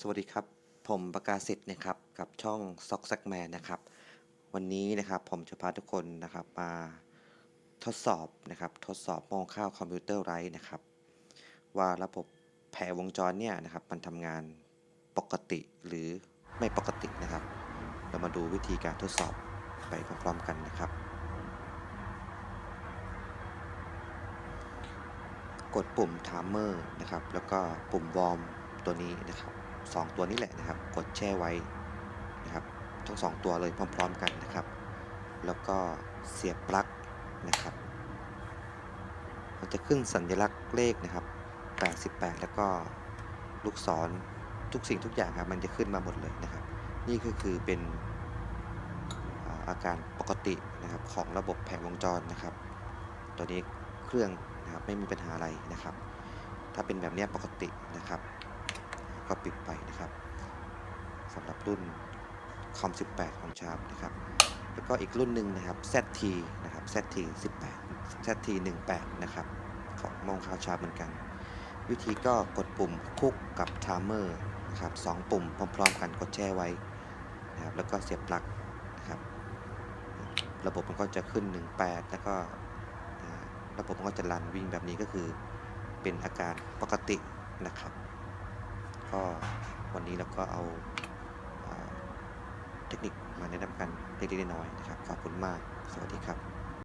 สวัสดีครับ ผมประกาศสิทธิ์นะครับกับช่องซ็อกแซกแมนนะครับ วันนี้นะครับผมจะพาทุกคนนะครับมาทดสอบนะครับ ทดสอบมองข้าวคอมพิวเตอร์ไรนะครับ ว่าระบบแผงวงจรเนี่ยนะครับ มันทำงานปกติหรือไม่ปกตินะครับ เรามาดูวิธีการทดสอบไปพร้อมๆกันนะครับ กดปุ่ม timer นะครับ แล้วก็ปุ่ม warm ตัวนี้นะครับ สองตัวนี้แหละนะครับ กดแช่ไว้นะครับ ทั้งสองตัวเลยพร้อม ๆ กันนะครับ แล้วก็เสียบปลั๊กนะครับ มันจะขึ้นสัญลักษณ์เลขนะครับ 88 แล้วก็ลูกศรทุกสิ่งทุกอย่างครับมันจะขึ้นมาหมดเลยนะครับ นี่ก็คือเป็นอาการปกตินะครับของระบบแผงวงจรนะครับ ตัวนี้เครื่องนะครับไม่มีปัญหาอะไรนะครับ ถ้าเป็นแบบนี้ปกตินะครับ ก็ปิดไปนะครับสำหรับรุ่นคอม 18 ของชาร์ปนะครับ แล้วก็อีกรุ่นหนึ่งนะครับ ZT นะครับ ZT 18 ZT 18 นะครับ ของมองคาวชาร์ปเหมือนกัน วิธีก็กดปุ่มคุกกับ timer นะครับสองปุ่มพร้อมๆกันกดแช่ไว้นะครับ แล้วก็เสียบปลั๊กนะครับ ระบบมันก็จะขึ้น 18 แล้วก็ระบบมันก็จะรันวิ่งแบบนี้ก็คือเป็นอาการปกตินะครับ ก็วันนี้เราก็เอาเทคนิคมาแนะนำกันเล็กๆน้อยๆนะครับ ขอบคุณมาก สวัสดีครับ